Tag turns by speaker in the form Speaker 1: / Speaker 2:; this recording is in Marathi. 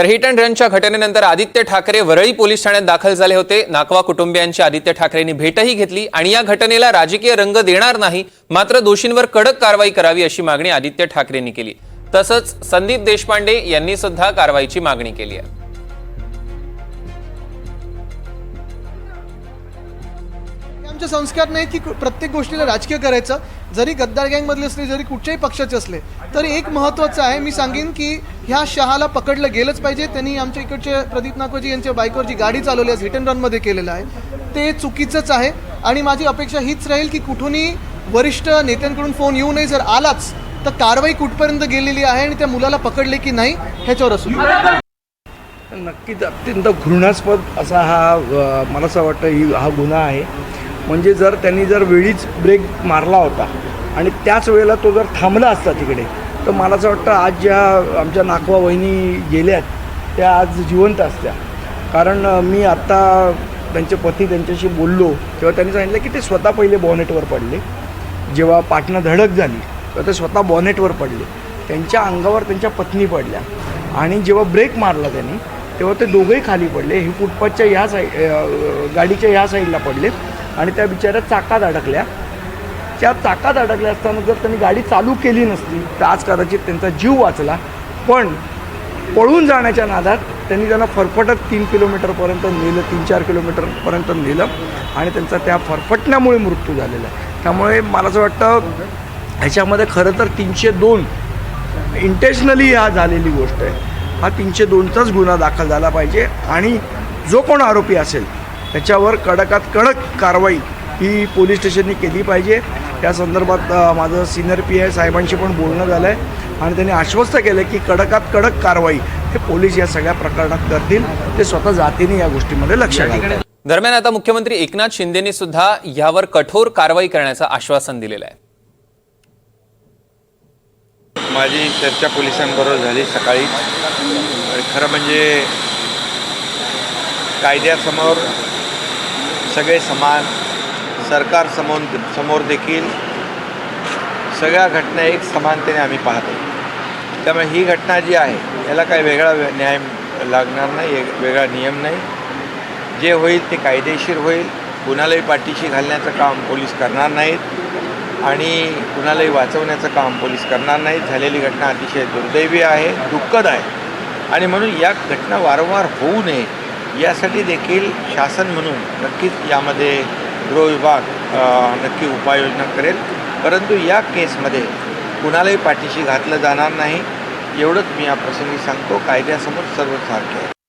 Speaker 1: तर हिट अँड रनच्या घटनेनंतर आदित्य ठाकरे वरळी पोलीस ठाण्यात दाखल झाले होते. नाकवा कुटुंबियांची आदित्य ठाकरेंनी भेटही घेतली आणि या घटनेला राजकीय रंग देणार नाही मात्र दोषींवर कडक कारवाई करावी अशी मागणी आदित्य ठाकरेंनी केली. तसंच संदीप देशपांडे यांनी सुद्धा कारवाईची मागणी केली आहे.
Speaker 2: आमचे संस्कार नाही की प्रत्येक गोष्टीला राजकीय करायचं. जरी गद्दार गँगमधले असले जरी कुठच्याही पक्षाचे असले तरी एक महत्त्वाचं आहे. मी सांगेन की ह्या शहाला पकडलं गेलंच पाहिजे. त्यांनी आमच्या इकडचे प्रदीप नाकोजी यांच्या बाईकवर जी गाडी चालवली आहे हिट अँड रनमध्ये केलेलं आहे ते चुकीचंच आहे. आणि माझी अपेक्षा हीच राहील की कुठूनही वरिष्ठ नेत्यांकडून फोन येऊ नये. जर आलाच तर कारवाई कुठपर्यंत गेलेली आहे आणि त्या मुलाला पकडले की नाही ह्याच्यावर असू
Speaker 3: नक्कीच अत्यंत घृणास्पद असा हा मला असं वाटतं ही हा गुन्हा आहे. म्हणजे जर त्यांनी जर वेळीच ब्रेक मारला होता आणि त्याच वेळेला तो जर थांबला असता तिकडे तर मला असं वाटतं आज ज्या आमच्या नाकवा वहिनी गेल्यात त्या आज जिवंत असत्या. कारण मी आत्ता त्यांचे पती त्यांच्याशी बोललो तेव्हा त्यांनी सांगितलं की ते स्वतः पहिले बॉनेटवर पडले. जेव्हा पाटणं धडक झाली तेव्हा ते स्वतः बॉनेटवर पडले. त्यांच्या अंगावर त्यांच्या पत्नी पडल्या. आणि जेव्हा ब्रेक मारला त्यांनी तेव्हा ते दोघंही खाली पडले. हे फुटपाथच्या ह्या साईड गाडीच्या ह्या साईडला पडले. आणि त्या बिचाऱ्या चाकात अडकल्या. त्या चाकात अडकल्या असताना जर त्यांनी गाडी चालू केली नसती तर आज कदाचित त्यांचा जीव वाचला. पण पळून जाण्याच्या नादात त्यांनी त्यांना फरफटत तीन किलोमीटरपर्यंत नेलं तीन चार किलोमीटरपर्यंत नेलं आणि त्यांचा त्या फरफटण्यामुळे मृत्यू झालेला आहे. त्यामुळे मला असं वाटतं ह्याच्यामध्ये खरं तर तीनशे दोन इंटेन्शनली हा झालेली गोष्ट आहे. हा तीनशे दोनचाच गुन्हा दाखल झाला पाहिजे आणि जो कोण आरोपी असेल त्याच्यावर कडकात कडक कारवाई ही पोलीस स्टेशननी केली पाहिजे. त्या संदर्भात माझं सिनियर पी आय साहेबांशी पण बोलणं झालं आहे आणि त्यांनी आश्वस्त केलं की कडकात कडक कारवाई हे पोलीस या सगळ्या प्रकरणात करतील. ते स्वतः जातीने या गोष्टीमध्ये लक्ष घालतील
Speaker 1: दरम्यान आता मुख्यमंत्री एकनाथ शिंदेनी सुद्धा यावर कठोर कारवाई करण्याचं आश्वासन दिलेलं आहे.
Speaker 4: माझी चर्चा पोलिसांबरोबर झाली सकाळी. खरं म्हणजे कायद्यासमोर सगळे समान सरकार समोर समोर देखील सगळ्या घटना एक समानतेने आम्ही पाहतो. त्यामुळे ही घटना जी आहे याला काही वेगळा न्याय लागणार नाही एक वेगळा नियम नाही. जे होईल ते कायदेशीर होईल कुणालाही पाठीशी घालण्याचं काम पोलीस करणार नाहीत आणि कुणालाही वाचवण्याचं काम पोलीस करणार नाहीत. झालेली घटना अतिशय दुर्दैवी आहे दुःखद आहे. आणि म्हणून या घटना वारंवार होऊ नये. यासाठी देखील शासन म्हणून नक्कीच यामध्ये गृह विभाग नक्की उपाययोजना करेल. परंतु या केसमध्ये कुणालाही पाठीशी घातलं जाणार नाही. एवढंच मी या प्रसंगी सांगतो. कायद्यासमोर सर्व सारखे आहे.